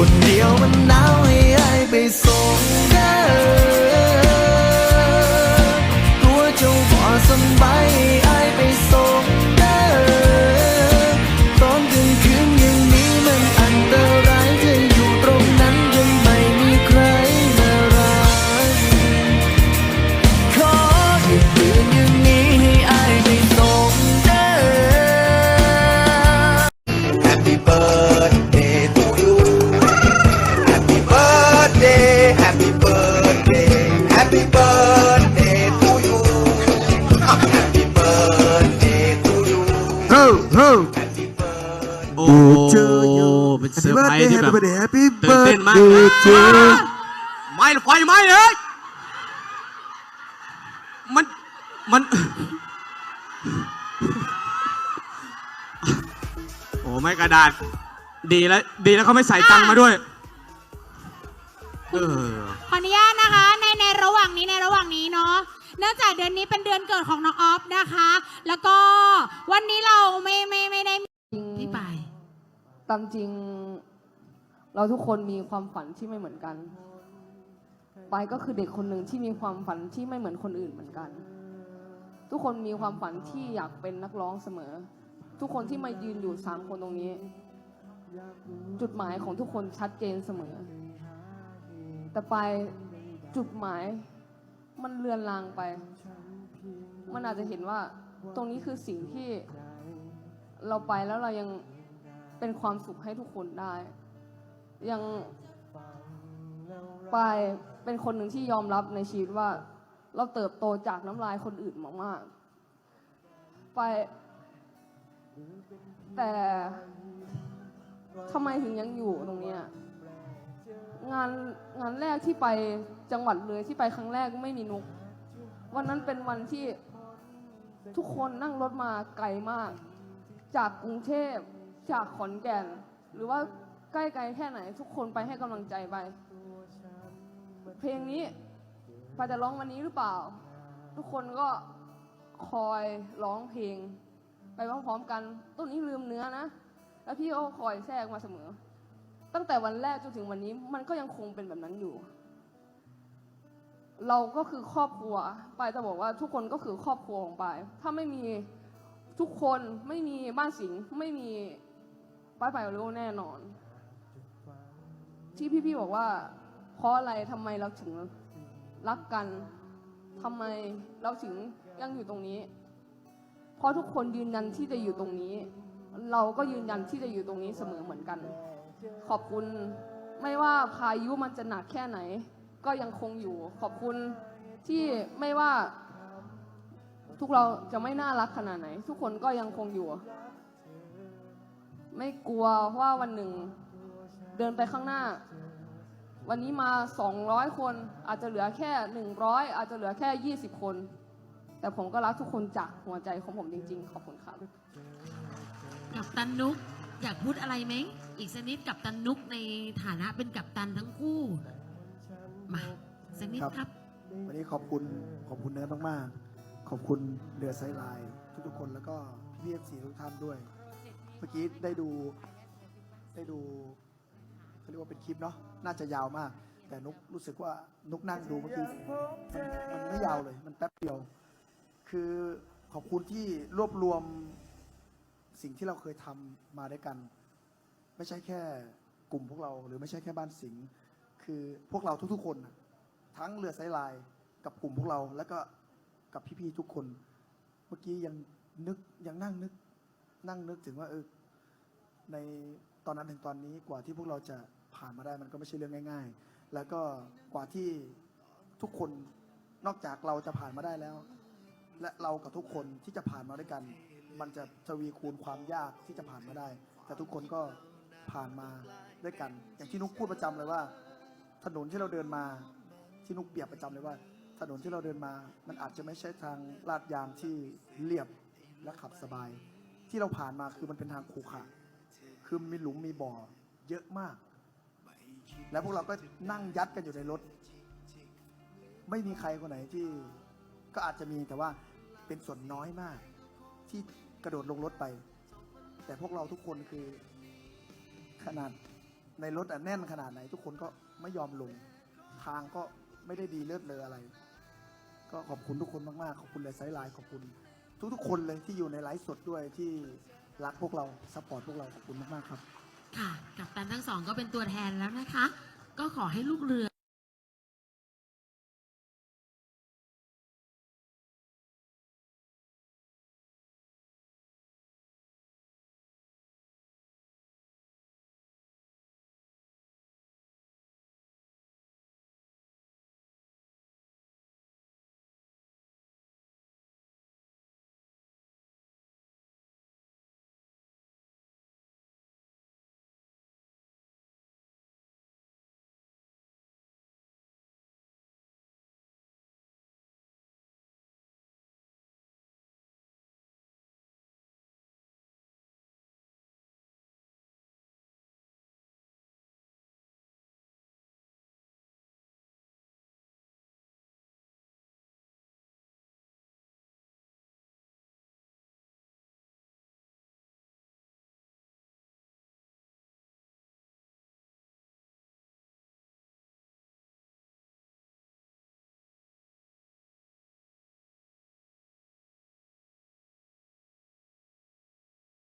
คนเดียวมันหนาวให้อไปส่ง birthday to you Happy birthday to you เฮ้เฮ้ Happy birthday โอ้โหเป็นเซอร์ไพรส์ที่แบบแฮปปี้ตื่นเต้นมากเจอไม่ไฟไหม้เลยมัน มัน โอ้ไม่กระดาษ ดีแล้ว ดีแล้วเขาไม่ใส่ตังค์มาด้วย เออ ขออนุญาตนะคะ ในในระหว่างนี้ในระหว่างนี้เนาะเนื่องจากเดือนนี้เป็นเดือนเกิดของน้องออฟนะคะ แล้วก็วันนี้เราไม่ไม่ไม่ได้มีพี่ปาย ตามจริง เราทุกคนมีความฝันที่ไม่เหมือนกันปายก็คือเด็กคนหนึ่งที่มีความฝันที่ไม่เหมือนคนอื่นเหมือนกัน ทุกคนมีความฝันที่อยากเป็นนักร้องเสมอ ทุกคนที่มายืนอยู่สามคนตรงนี้ จุดหมายของทุกคนชัดเจนเสมอ แต่ไปจุดหมาย มันเลือนลางไป มันอาจจะเห็นว่าตรงนี้คือสิ่งที่เราไปแล้วเรายังเป็นความสุขให้ทุกคนได้ ยังไปเป็นคนหนึ่งที่ยอมรับในชีวิตว่า เราเติบโตจากน้ำลายคนอื่นมากๆไป แต่ทำไมถึงยังอยู่ตรงเนี้ย งานงานแรกที่ไปจังหวัดเลยที่ไปครั้งแรกไม่มีนุกวันนั้นเป็นวันที่ทุกคนนั่งรถมาไกลมาก จากกรุงเทพจากขอนแก่น หรือว่าใกล้ไกลแค่ไหน ทุกคนไปให้กำลังใจไปเพลงนี้ปาจะร้องวันนี้หรือเปล่า ทุกคนก็คอยร้องเพลง ไปพร้อมๆกัน ต้นนี้ลืมเนื้อนะ แล้วพี่ก็คอยแทรกมาเสมอ ตั้งแต่วันแรกจนถึงวันนี้มันก็ยังคงเป็นแบบนั้นอยู่ เราก็คือครอบครัวปายจะบอกว่าทุกคนก็คือครอบครัวของปาย ถ้าไม่มีทุกคนไม่มีบ้านสิงไม่มีปายปายริโอแน่นอน ที่พี่ๆบอกว่า เพราะอะไรทำไมเราถึงรักกันทำไมเราถึงยังอยู่ตรงนี้ เพราะทุกคนยืนยันที่จะอยู่ตรงนี้ เราก็ยืนยันที่จะอยู่ตรงนี้เสมอเหมือนกัน ขอบคุณไม่ว่าพายุมันจะหนักแค่ไหน ก็ยังคงอยู่ ขอบคุณที่ไม่ว่า ทุกเราจะไม่น่ารักขนาดไหน ทุกคนก็ยังคงอยู่ ไม่กลัวว่าวันหนึ่ง เดินไปข้างหน้า วันนี้มา 200 คน อาจจะเหลือแค่ 100 อาจจะเหลือแค่ 20 คน แต่ผมก็รักทุกคนจากหัวใจของผมจริง ๆ ขอบคุณครับ กับตันนุก อยากพูดอะไรไหม อีกสักนิดกับตันนุกในฐานะเป็นกับตันทั้งคู่ มาสักนิดครับครับวันนี้ขอบคุณขอบคุณเนิร์ดมากๆขอบคุณเรือไซไลน์ทุกๆคนแล้วก็พี่เอฟซีทุกท่านด้วย เมื่อกี้ได้ดูได้ดูเขาเรียกว่าเป็นคลิปเนาะน่าจะยาวมาก แต่นุกรู้สึกว่านุกนั่งดูเมื่อกี้มันมันไม่ยาวเลย มันแป๊บเดียว คือขอบคุณที่รวบรวม สิ่งที่เราเคยทำมาด้วยกัน ไม่ใช่แค่กลุ่มพวกเราหรือไม่ใช่แค่บ้านสิงห์คือพวกเราทุกๆคน ทั้งเรือไซไลน์กับกลุ่มพวกเราแล้วก็กับพี่ๆทุกคน เมื่อกี้ยังนึกยังนั่งนึกนั่งนึกถึงว่าเออในตอนนั้นถึงตอนนี้กว่าที่พวกเราจะผ่านมาได้มันก็ไม่ใช่เรื่องง่าย ๆ แล้วก็กว่าที่ทุกคนนอกจากเราจะผ่านมาได้แล้ว และเรากับทุกคนที่จะผ่านมาด้วยกัน มันจะทวีคูณความยากที่จะผ่านมาได้ แต่ทุกคนก็ผ่านมาด้วยกัน อย่างที่นุกพูดประจำเลยว่า ถนนที่เราเดินมาที่นุกเปรียบประจำเลยว่า ถนนที่เราเดินมา มันอาจจะไม่ใช่ทางลาดยางที่เรียบและขับสบาย ที่เราผ่านมาคือมันเป็นทางขรุขระคือมีหลุมมีบ่อเยอะมาก แล้วพวกเราก็นั่งยัดกันอยู่ในรถ ไม่มีใครคนไหนที่ก็อาจจะมีแต่ว่าเป็นส่วนน้อยมากที่ กระโดดลงรถไป แต่พวกเราทุกคนคือขนาดในรถอะแน่นขนาดไหน ทุกคนก็ไม่ยอมลง ทางก็ไม่ได้ดีเลิศเลออะไร ก็ขอบคุณทุกคนมากๆ ขอบคุณเลยไซส์ไลน์ขอบคุณ ทุกๆคนเลยที่อยู่ในไลฟ์สดด้วยที่รักพวกเราสปอร์ตพวกเราขอบคุณมากๆครับ ค่ะ กับตันทั้งสองก็เป็นตัวแทนแล้วนะคะ ก็ขอให้ลูกเรือ